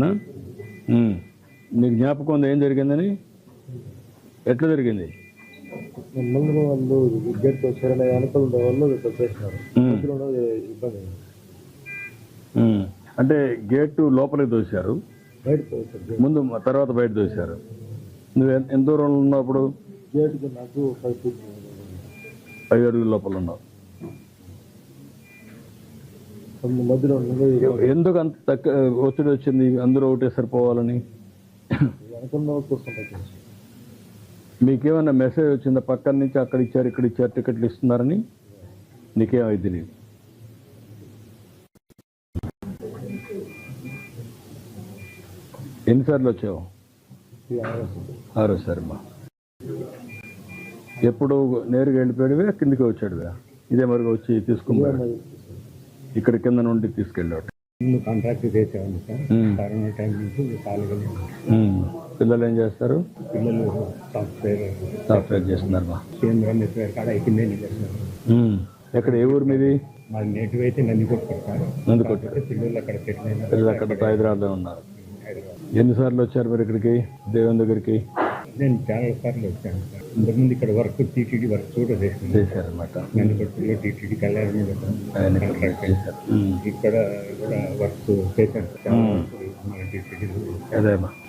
నీకు జ్ఞాపకం ఉంది? ఏం జరిగిందని? ఎట్లా జరిగింది? ముందు వాళ్ళు గేట్ వచ్చారనే వాళ్ళు చేసినారు. ఇబ్బంది. అంటే గేటు లోపలికి దోశారు గేట్. ముందు తర్వాత బయట దోశారు నువ్వు ఎంత దూరంలో ఉన్నప్పుడు గేట్కి నాకు ఫైవ్ ఫీట్ ఐదు అడుగుల లోపల ఉన్నావు. మధ్యలో ఎందుకు అంత తక్కువ ఒత్తిడి వచ్చింది? అందరూ ఒకటే సరిపోవాలని. మీకేమైనా మెసేజ్ వచ్చిందా? పక్కన నుంచి అక్కడ ఇచ్చారు ఇక్కడ ఇచ్చారు టికెట్లు ఇస్తున్నారని? నీకేమైంది తెలియదు. ఎన్నిసార్లు వచ్చావు? ఆరోసారి మా. ఎప్పుడు నేరుగా వెళ్ళిపోయాడువే కిందికి వచ్చాడువే ఇదే మరిగా వచ్చి తీసుకున్నాడు ఇక్కడ కింద నుండి తీసుకెళ్ళాడు. ముందు కాంట్రాక్ట్ చేసేవాడిని సార్. కరోనా టైం నుంచి ఖాళీగా. పిల్లలు ఏం చేస్తారు? పిల్లలు సాఫ్ట్వేర్ సాఫ్ట్వేర్ చేస్తున్నారు కేంద్ర నెట్వేర్ కాడ కింద. ఎక్కడ ఏ ఊరు మీది? మా నేటివ్ అయితే నందికొట్టు కాకపోతే పిల్లలు అక్కడ పిల్లలు అక్కడ హైదరాబాద్లో ఉన్నారు. ఎన్నిసార్లు వచ్చారు మీరు ఇక్కడికి? దేవుని దగ్గరికి? నేను చాలా సార్లు వచ్చాను ఇంతకుముందు ఇక్కడ వర్క్ టీటీడీ వర్క్ కూడా చేసింది. చేశారన్నమాట. నన్ను కొట్టులో టీటీడీ కళ్యాణ్ చేశారు. ఉమ్. ఇక్కడ కూడా వర్క్ చేశాను మన టీటీడీ అదేమ్మా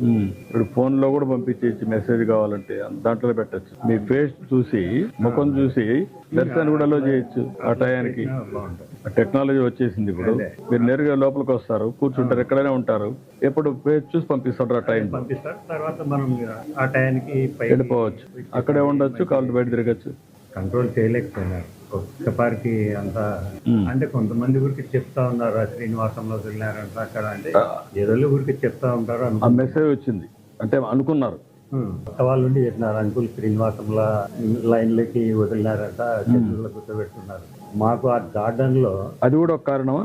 ఇప్పుడు ఫోన్లో కూడా పంపించేసి మెసేజ్ కావాలంటే దాంట్లో పెట్టచ్చు. మీ ఫేస్ చూసి ముఖం చూసి దర్శనాన్ని కూడా అలో చేయొచ్చు ఆ టయానికి. టెక్నాలజీ వచ్చేసింది ఇప్పుడు. మీరు నేరుగా లోపలికి వస్తారు కూర్చుంటారు ఎక్కడైనా ఉంటారు. ఎప్పుడు ఫేస్ చూసి పంపిస్తారు ఆ టైం తర్వాత మనం ఆ వెళ్ళిపోవచ్చు. అక్కడే ఉండొచ్చు కాళ్ళు బయట తిరగచ్చు. కంట్రోల్ చేయలేకపోయినారు. ఒక్కసారికి అంతా. అంటే కొంతమంది ఊరికి చెప్తా ఉన్నారు శ్రీనివాసంలో వెళ్ళారంట అక్కడ అంటే ఏదో ఊరికి చెప్తా ఉంటారు ఆ మెసేజ్ వచ్చింది. అంటే అనుకున్నారు. కొత్త వాళ్ళు ఉండి చెప్పినారు అంకుల్ శ్రీనివాసంలో లైన్లకి వదిలినారంట చెట్లలో కూర్చోబెట్టున్నారు మాకు ఆ గార్డెన్లో అది కూడా ఒక కారణమా?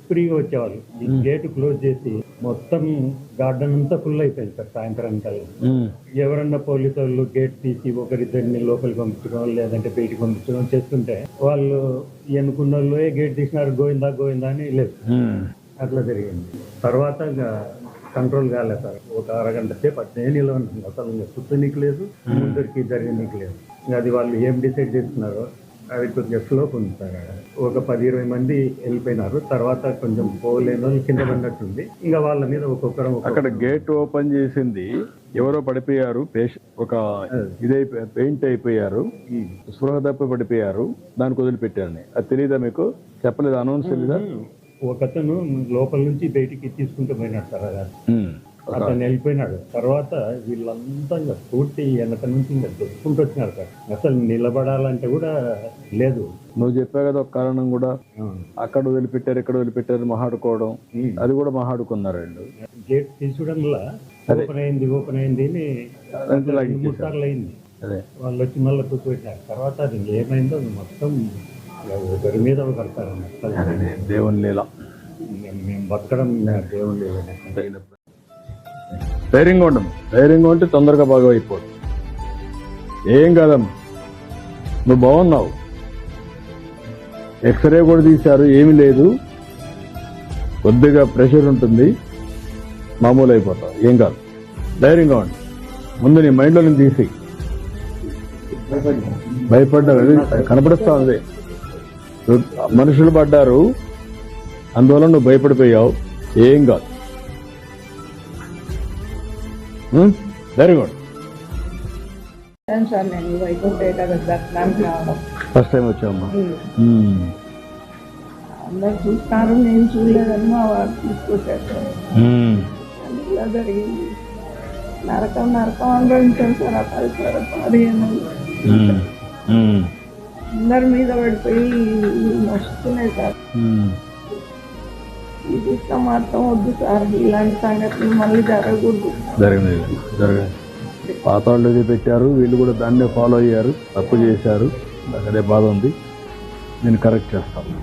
ఫ్రీగా వచ్చేవాళ్ళు. ఈ గేట్ క్లోజ్ చేసి మొత్తం గార్డెన్ అంతా ఫుల్ అయిపోయింది సార్ సాయంత్రం కల్లా. ఎవరన్నా పోలీసు వాళ్ళు గేట్ తీసి ఒకరిద్దరిని లోపలికి పంపించడం లేదంటే బయటికి పంపించడం చేస్తుంటే వాళ్ళు ఎన్నుకున్న వాళ్ళు "ఏ గేట్ తీసినారు గోవిందా గోవిందా అని లేదు. అట్లా జరిగింది. తర్వాత కంట్రోల్ కాలేదు సార్. ఒక అరగంట సేపు అట్లే నిలవను అసలు ఇంకా సుత్తనీకి లేదు ముందరికి జరగనీకి లేదు. అది వాళ్ళు ఏం డిసైడ్ చేస్తున్నారో అది కొద్దిగా సార్ ఆడ. ఒక పది ఇరవై మంది వెళ్ళిపోయినారు. తర్వాత కొంచెం పోలేని వాళ్ళు కింద పడినట్టుంది. ఇంకా వాళ్ళ మీద ఒక్కొక్కరం ఒక్కొక్క అక్కడ గేట్ ఓపెన్ చేసింది. ఎవరో పడిపోయారు. ఒక ఇదైపోయి పెయింట్ అయిపోయారు. స్పృహ తప్పి పడిపోయారు. దానికి వదిలిపెట్టారని అది తెలియదా మీకు? చెప్పలేదు అనౌన్స్ తెలీదా? ఒకతను లోపల నుంచి బయటికి తీసుకుంటూ పోయినాడు సార్. అతను వెళ్ళిపోయినాడు. తర్వాత వీళ్ళంతా ఇంకా పూర్తి వెనక నుంచి ఇంకా దొరుకుంటూ వచ్చినారు సార్. అసలు నిలబడాలంటే కూడా లేదు. నువ్వు చెప్పావు కదా ఒక కారణం కూడా. అక్కడ వదిలిపెట్టారు ఇక్కడ వదిలిపెట్టారు మహాడుకోవడం. అది కూడా మహాడుకున్నారు వీళ్ళు గేట్ తీసుకోవడంలో ఓపెన్ అయింది ఓపెన్ అయింది అని మూడు సార్లు అయింది. అదే. వాళ్ళు వచ్చి మళ్ళీ కూర్చోబెట్టారు. తర్వాత అది ఏమైందో మొత్తం ఒకరి మీద ఒకరు దేవుని లీల. మేము- బతకడం దేవుని లేదండి ధైర్యంగా ఉండము ధైర్యంగా ఉంటే తొందరగా బాగా అయిపోదు ఏం కాదమ్మా? నువ్వు బాగున్నావు. ఎక్స్రే కూడా తీశారు ఏమీ లేదు. కొద్దిగా ప్రెషర్ ఉంటుంది. మామూలు అయిపోతావు ఏం కాదు. ధైర్యంగా ఉండు ముందు నీ మైండ్లో నేను తీసి. భయపడ్డారు కనపడిస్తా ఉంది మనుషులు పడ్డారు. అందువల్ల నువ్వు భయపడిపోయావు. ఏం కాదు. వెరీ గుడ్ ఫస్ట్ టైం వచ్చావమ్మా. ఉమ్. మ్మ్. అందరు చూస్తారు నేను చూడలేదని మా వారు తీసుకొచ్చారు ఇలా జరిగింది. నరకం నరకం అనుభవించాను సార్ ఆ పదిహేను ఉమ్, ఉమ్, అందరి మీద పడిపోయి నొస్తున్నాయి సార్. ఇది ఈ మాత్రం వద్దు సార్. ఇలాంటి సంఘటనలు మళ్ళీ జరగకూడదు. జరిగింది జరిగింది పాత వాళ్ళు ఇది పెట్టారు వీళ్ళు కూడా దాన్నే ఫాలో అయ్యారు తప్పు చేశారు. అదే బాధ ఉంది. నేను కరెక్ట్ చేస్తాను.